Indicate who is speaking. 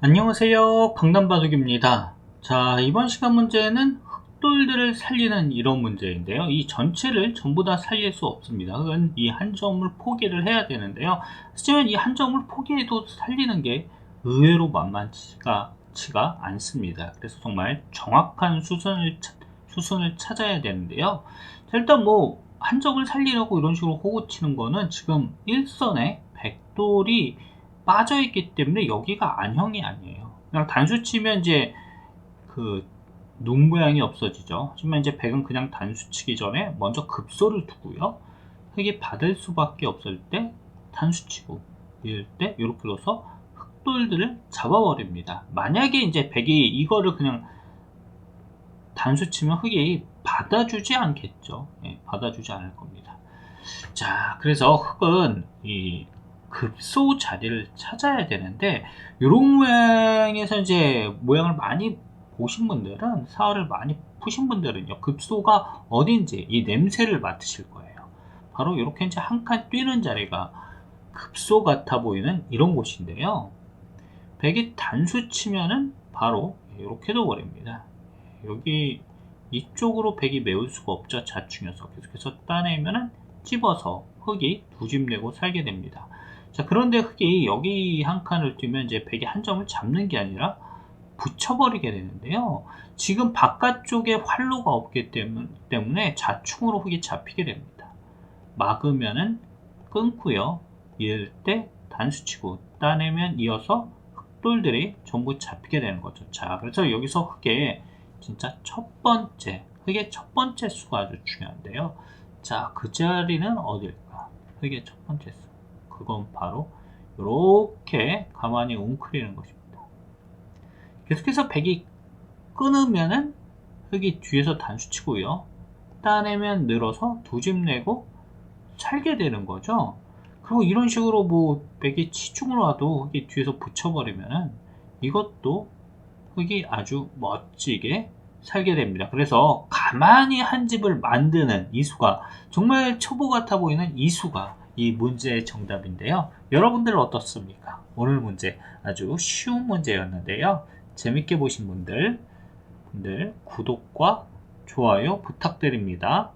Speaker 1: 안녕하세요. 강남바둑입니다. 자 이번 시간 문제는 흑돌들을 살리는 이런 문제인데요. 이 전체를 전부 다 살릴 수 없습니다. 흑은 이한 점을 포기를 해야 되는데요. 하지만 이 한 점을 포기해도 살리는 게 의외로 만만치가 치가 않습니다. 그래서 정말 정확한 수순을, 차- 수순을 찾아야 되는데요. 자, 일단 뭐한 점을 살리려고 이런 식으로 호구 치는 거는 지금 일선에 백돌이 빠져 있기 때문에 여기가 안형이 아니에요. 그냥 단수 치면 이제 그 눈 모양이 없어지죠. 하지만 이제 백은 그냥 단수 치기 전에 먼저 급소를 두고요. 흑이 받을 수밖에 없을 때 단수 치고 이럴 때 이렇게 넣어서 흑돌들을 잡아버립니다. 만약에 이제 백이 이거를 그냥 단수 치면 흑이 받아주지 않겠죠. 예, 받아주지 않을 겁니다. 자, 그래서 흑은 이 급소 자리를 찾아야 되는데 이런 모양에서 이제 모양을 많이 보신 분들은 사활을 많이 푸신 분들은요 급소가 어딘지 이 냄새를 맡으실 거예요. 바로 이렇게 이제 한 칸 뛰는 자리가 급소 같아 보이는 이런 곳인데요. 백이 단수 치면은 바로 이렇게 둬버립니다. 여기 이쪽으로 백이 메울 수가 없죠. 자충여서 계속해서 따내면은 찝어서 흑이 두 집 내고 살게 됩니다 자, 그런데 흑이 여기 한 칸을 뛰면 이제 백이 한 점을 잡는 게 아니라 붙여버리게 되는데요. 지금 바깥쪽에 활로가 없기 때문- 때문에 자충으로 흑이 잡히게 됩니다. 막으면은 끊고요. 이럴 때 단수치고 따내면 이어서 흑돌들이 전부 잡히게 되는 거죠. 자, 그래서 여기서 흑의 진짜 첫 번째, 흑의 첫 번째 수가 아주 중요한데요. 자, 그 자리는 어딜까? 흑의 첫 번째 수. 그건 바로 이렇게 가만히 웅크리는 것입니다. 계속해서 백이 끊으면은 흑이 뒤에서 단수 치고요. 따내면 늘어서 두 집 내고 살게 되는 거죠. 그리고 이런 식으로 뭐 백이 치중을 와도 흑이 뒤에서 붙여버리면은 이것도 흑이 아주 멋지게 살게 됩니다. 그래서 가만히 한 집을 만드는 이수가 정말 초보 같아 보이는 이수가 이 문제의 정답인데요. 여러분들 어떻습니까? 오늘 문제 아주 쉬운 문제였는데요. 재밌게 보신 분들, 분들 구독과 좋아요 부탁드립니다.